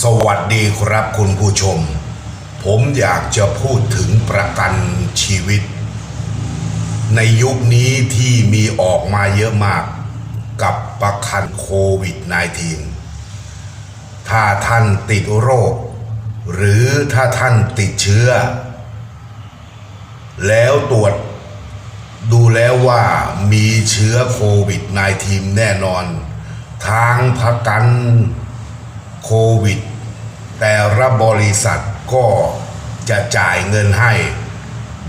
สวัสดีครับคุณผู้ชม ผมอยากจะพูดถึงประกันชีวิต ในยุคนี้ที่มีออกมาเยอะมากกับประกันโควิด -19 ถ้าท่านติดโรค หรือถ้าท่านติดเชื้อ แล้วตรวจดูแล้วว่ามีเชื้อโควิด -19 แน่นอน ทางประกัน โควิด แต่ละบริษัทก็จะจ่ายเงินให้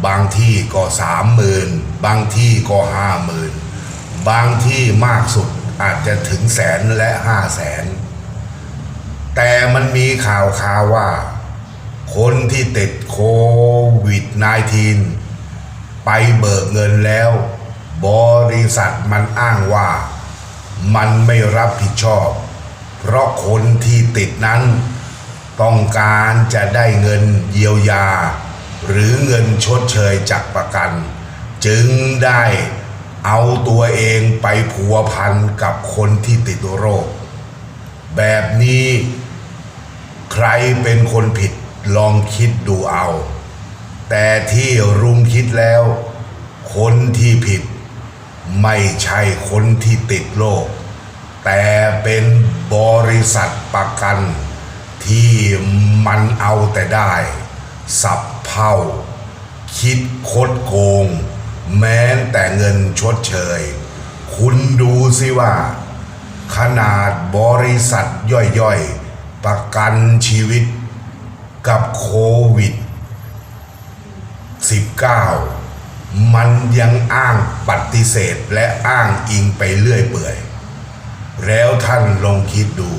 บางที่ก็สามหมื่นบางที่ก็ห้าหมื่นบางที่มากสุดอาจจะถึงแสนและห้าแสน แต่มันมีข่าวข่าวว่า คนที่ติดโควิด -19 ไปเบิกเงินแล้ว บริษัทมันอ้างว่า มันไม่รับผิดชอบ เพราะคนที่ติดนั้น ต้องการจะได้เงินเยียวยา หรือเงินชดเชยจากประกัน จึงได้เอาตัวเองไปผัวพันกับคนที่ติดโรค แบบนี้ใครเป็นคนผิดลองคิดดูเอา แต่ที่รุมคิดแล้ว คนที่ผิด ไม่ใช่คนที่ติดโรค แต่เป็นบริษัทประกัน ที่มันเอาแต่ได้ สับเผ่า คิดคดโกง แม้แต่เงินชดเชย คุณดูสิว่า ขนาดบริษัทย่อยๆ ประกันชีวิตกับโควิด 19 มันยังอ้างปฏิเสธและอ้างอิงไปเรื่อยเปื่อย แล้วท่านลองคิดดู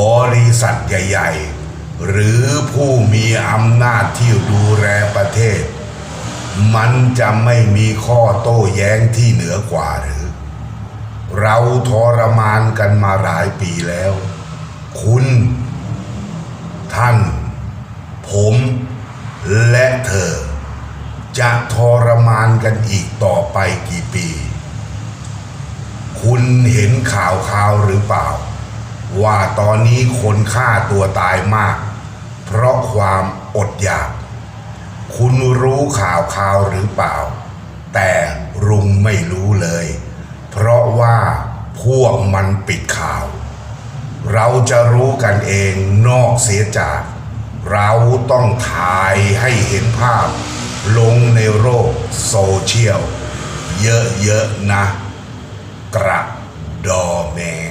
บริษัทใหญ่ ๆ หรือผู้มีอำนาจที่ดูแลประเทศ มันจะไม่มีข้อโต้แย้งที่เหนือกว่าหรือ เราทรมานกันมาหลายปีแล้ว คุณ ท่าน ผม และเธอ จะทรมานกันอีกต่อไปกี่ปี เห็นข่าวข่าวหรือเปล่า ว่าตอนนี้คนฆ่าตัวตายมาก เพราะความอดอยาก คุณรู้ข่าวข่าวหรือเปล่า แต่รุงไม่รู้เลย เพราะว่าพวกมันปิดข่าว เราจะรู้กันเองนอกเสียจาก เราต้องถ่ายให้เห็นภาพ ลงในโลกโซเชียล เยอะๆนะ dog man.